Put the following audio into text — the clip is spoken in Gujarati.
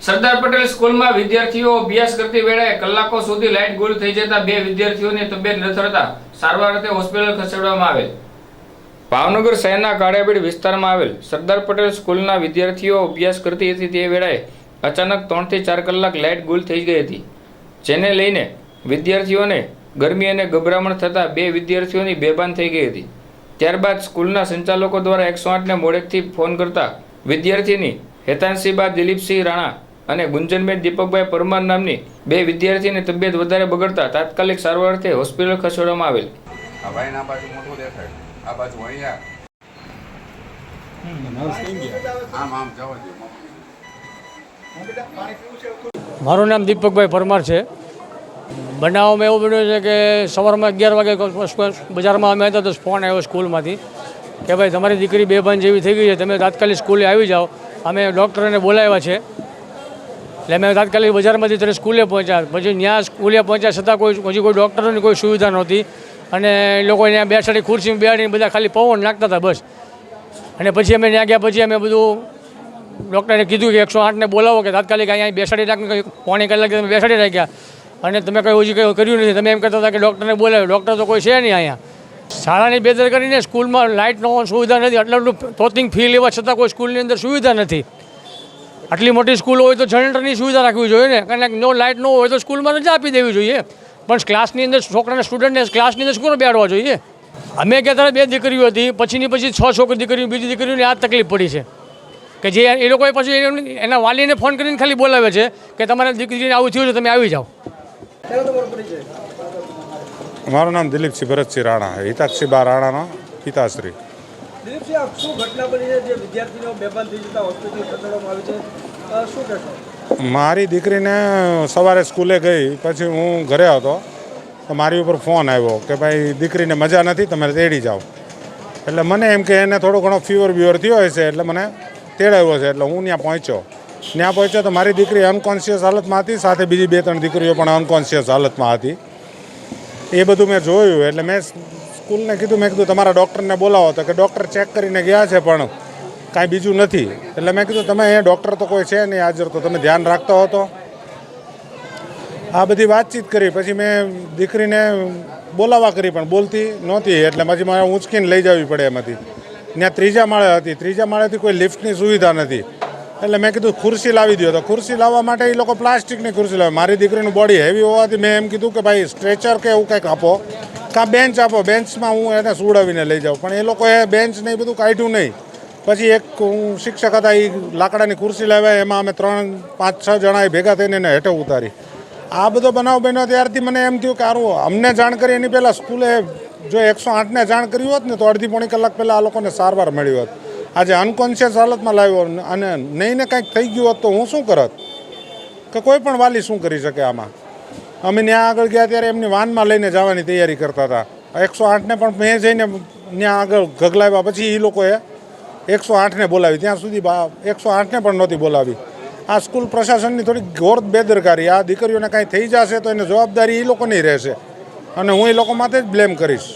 સરદાર પટેલ સ્કૂલમાં વિદ્યાર્થીઓ અભ્યાસ કરતી વેળાએ કલાકો સુધી લાઇટ ગુલ થઈ જતા બે વિદ્યાર્થીઓની તબિયત લથડતા સારવાર અર્થે હોસ્પિટલ ખસેડવામાં આવેલ. ભાવનગર શહેરના કાળિયાબીડ વિસ્તારમાં આવેલ સરદાર પટેલ સ્કૂલના વિદ્યાર્થીઓ અભ્યાસ કરતી હતી તે વેળાએ અચાનક ત્રણથી ચાર કલાક લાઇટ ગુલ થઈ ગઈ હતી. જેને લઈને વિદ્યાર્થીઓને ગરમી અને ગભરામણ થતાં બે વિદ્યાર્થીઓની બેભાન થઈ ગઈ હતી. ત્યારબાદ સ્કૂલના સંચાલકો દ્વારા એકસો આઠને મોડેકથી ફોન કરતા વિદ્યાર્થીની હેતાંશીબા દિલીપસિંહ રાણા અને ગુંજનબેન દીપકભાઈ પરમાર નામની બે વિદ્યાર્થીની તબિયત વધારે બગડતા તાત્કાલિક સારવાર અર્થે હોસ્પિટલ ખસેડવામાં આવેલ. આ ભાઈને આ બાજુ મોટું દેખાય. આ બાજુ અહીંયા આમ આમ જવા મારું નામ દીપકભાઈ પરમાર છે. બનાવમાં એવું બન્યું છે કે સવારમાં અગિયાર વાગે બજારમાં અમે હતા તો ફોન આવ્યો સ્કૂલમાંથી કે ભાઈ તમારી દીકરી બેભાન જેવી થઈ ગઈ છે તમે તાત્કાલિક સ્કૂલે આવી જાઓ. અમે ડૉક્ટરને બોલાવ્યા છે. એટલે અમે તાત્કાલિક બજારમાંથી ત્યારે સ્કૂલે પહોંચ્યા. પછી ત્યાં સ્કૂલે પહોંચ્યા છતાં કોઈ હજી કોઈ ડૉક્ટરોની કોઈ સુવિધા નહોતી. અને લોકો ત્યાં બેસાડી ખુરશીમાં બેસાડીને બધા ખાલી પવન નાખતા હતા બસ. અને પછી અમે ત્યાં ગયા, પછી અમે બધું ડૉક્ટરે કીધું કે એકસો આઠને બોલાવો કે તાત્કાલિક અહીંયા બેસાડી રાખીને પોણી કલાક તમે બેસાડી રાખ્યા. અને તમે કંઈ હજી કંઈ કર્યું નથી. તમે એમ કહેતા હતા કે ડૉક્ટરને બોલાવ્યો. ડૉક્ટર તો કોઈ છે નહીં અહીંયા. શાળાની બેદર કરીને સ્કૂલમાં લાઇટ નો સુવિધા નથી. બધું તોતિંગ ફી લેવા છતાં કોઈ સ્કૂલની અંદર સુવિધા નથી. આટલી મોટી સ્કૂલ હોય તો જનરેટરની સુવિધા રાખવી જોઈએ ને. કારણ કે નો લાઇટ ન હોય તો સ્કૂલમાં રજા આપી દેવી જોઈએ. પણ ક્લાસની અંદર છોકરાના સ્ટુડન્ટને ક્લાસની અંદર સ્કૂલ બેડવા જોઈએ? અમે કહેતા બે દીકરીઓ હતી પછીની પછી છ છોકરી દીકરીઓ બીજી દીકરીઓને આ તકલીફ પડી છે. કે જે એ લોકોએ પછી એના વાલીને ફોન કરીને ખાલી બોલાવે છે કે તમારા દીકરીને આવું થયું છે તમે આવી જાઓ. મારું નામ દિલીપસિંહ ભરતસિંહ રાણા હિતાક્ષી બા રાણાના પિતાશ્રી. દિલીપસિંહ આ શું ઘટના બની છે? જે વિદ્યાર્થીઓ બેભાન થઈ જતા હોસ્પિટલ ખસેડવામાં આવી છે શું કહેશો? મારી દીકરીને સવારે સ્કૂલે ગઈ, પછી હું ઘરે હતો તો મારી ઉપર ફોન આવ્યો કે ભાઈ, દીકરીને મજા નથી, તમે તેડી જાઓ. એટલે મને એમ કે એને થોડો ઘણો ફીવર બીવર થયો હશે, એટલે મને તેડાવ્યો છે, એટલે હું ત્યાં પહોંચ્યો. ત્યાં પહોંચ્યો તો મારી દીકરી અનકોન્શિયસ હાલતમાં હતી, સાથે બીજી બે ત્રણ દીકરીઓ પણ અનકોન્શિયસ હાલતમાં હતી. એ બધું મેં જોયું, એટલે મેં સ્કૂલને કીધું, મેં કીધું, તમારા ડૉક્ટરને બોલાવો. તો કે, ડૉક્ટર ચેક કરીને ગયા છે, પણ કાંઈ બીજું નથી. એટલે મેં કીધું, તમે અહીંયા ડૉક્ટર તો કોઈ છે નહીં, હાજર તો તમે ધ્યાન રાખતા હો તો આ બધી વાતચીત કરી, પછી મેં દીકરીને બોલાવા કરી, પણ બોલતી નહોતી, એટલે પછી મારે ઊંચકીને લઈ જવી પડે એમાંથી. ત્યાં ત્રીજા માળે હતી, ત્રીજા માળેથી કોઈ લિફ્ટની સુવિધા નથી. એટલે મેં કીધું, ખુરશી લાવી દો. તો ખુરશી લાવવા માટે એ લોકો પ્લાસ્ટિકની ખુરશી લાવે. મારી દીકરીનું બોડી હેવી હોવાથી મેં એમ કીધું કે, ભાઈ સ્ટ્રેચર કે એવું કંઈક આપો. કાં બેન્ચ આપો બેન્ચમાં હું એને સુડાવીને લઈ જાઉં. પણ એ લોકોએ બેન્ચ ને બધું કાઢ્યું નહીં. પછી એક હું શિક્ષક હતા એ લાકડાની ખુરશી લાવ્યા, એમાં અમે ત્રણ, પાંચ, છ જણાએ ભેગા થઈને એને હેઠે ઉતારી. આ બધો બનાવ બન્યો ત્યારથી મને એમ થયું કે આરું અમને જાણ કરી એની પહેલાં સ્કૂલે જો એકસો આઠને જાણ કરી હોત ને, તો અડધી પોણી કલાક પહેલાં આ લોકોને સારવાર મળી હોત. આજે અનકોન્શિયસ હાલતમાં લાવ્યો અને નહીં ને કાંઈક થઈ ગયું હોત તો હું શું કરત? કે કોઈ પણ વાલી શું કરી શકે આમાં? અમે ત્યાં આગળ ગયા ત્યારે એમની વાનમાં લઈને જવાની તૈયારી કરતા હતા. એકસો આઠને પણ મેં જઈને ત્યાં આગળ ગગલાવ્યા પછી એ લોકોએ એકસો આઠને બોલાવી. ત્યાં સુધી એકસો આઠને પણ નહોતી બોલાવી. આ સ્કૂલ પ્રશાસનની થોડી ઘોર બેદરકારી. આ દીકરીઓને કાંઈ થઈ જશે તો એની જવાબદારી એ લોકોની રહેશે. અને હું એ લોકો માટે જ બ્લેમ કરીશ.